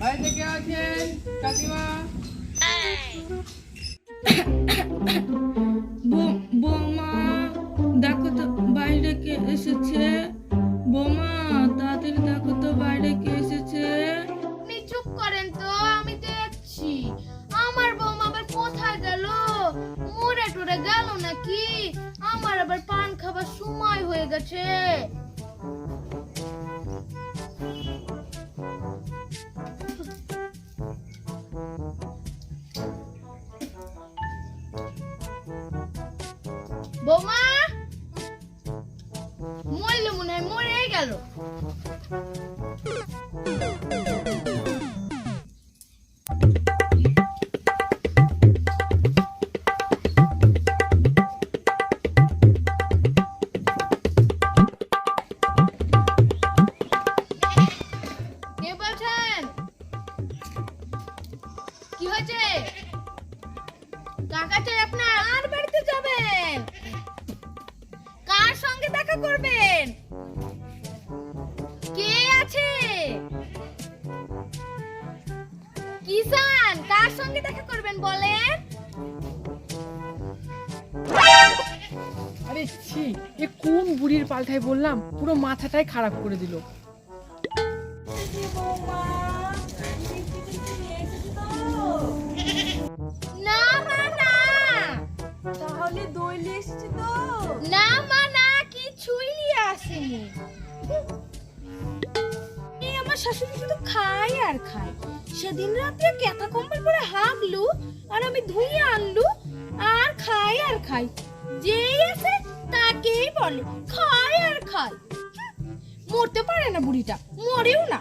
বাড়িতে কে আছেন? কাকিমা নাকি? আমার আবার পান খাবার সময় হয়ে গেছে। বৌমা মরল মনে হয় মরেই গেল। বলছেন? কি হয়েছে? কাকা চাই আপনার? আর বাড়িতে যাবেন? কার সঙ্গে দেখা করবেন? কে আছে? কিষান, কার সঙ্গে দেখা করবেন বলেন? আরে ছি, এ কোন বুড়ির পাল্টায় বললাম? পুরো মাথাটাই খারাপ করে দিল। তাহলে দই এসেছে তো। না মা না কিছুই নিয়ে আসেনি। আমার শাশুড়ি শুধু খায় আর খায়। সেদিন রাত্রে কেতা কম্বল করে হাগলু আর আমি ধুয়ে আনলু আর খায় আর খায়। যেই আছে তাকেই বলে খায় আর খায়। মরতে পারে না বুড়িটা মরেও না।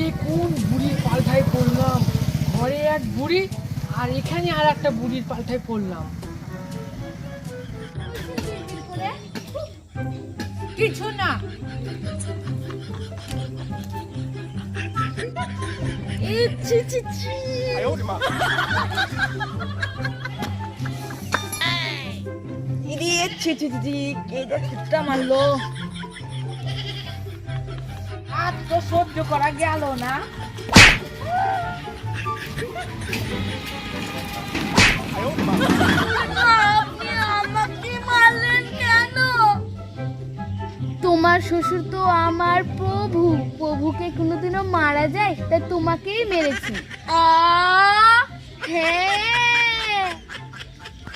এ কোন বুড়ির পাল্টায় পড়লাম? ঘরে এক বুড়ি আর এখানে আর একটা বুড়ির পাল্টায় পড়লাম। কিছু না। মারলো? আর তো সহ্য করা গেল না। তোমার শ্বশুর তো আমার প্রভু। প্রভুকে কোনোদিনও মারা যায় তাই তোমাকেই মেরেছি। আ হ্যাঁ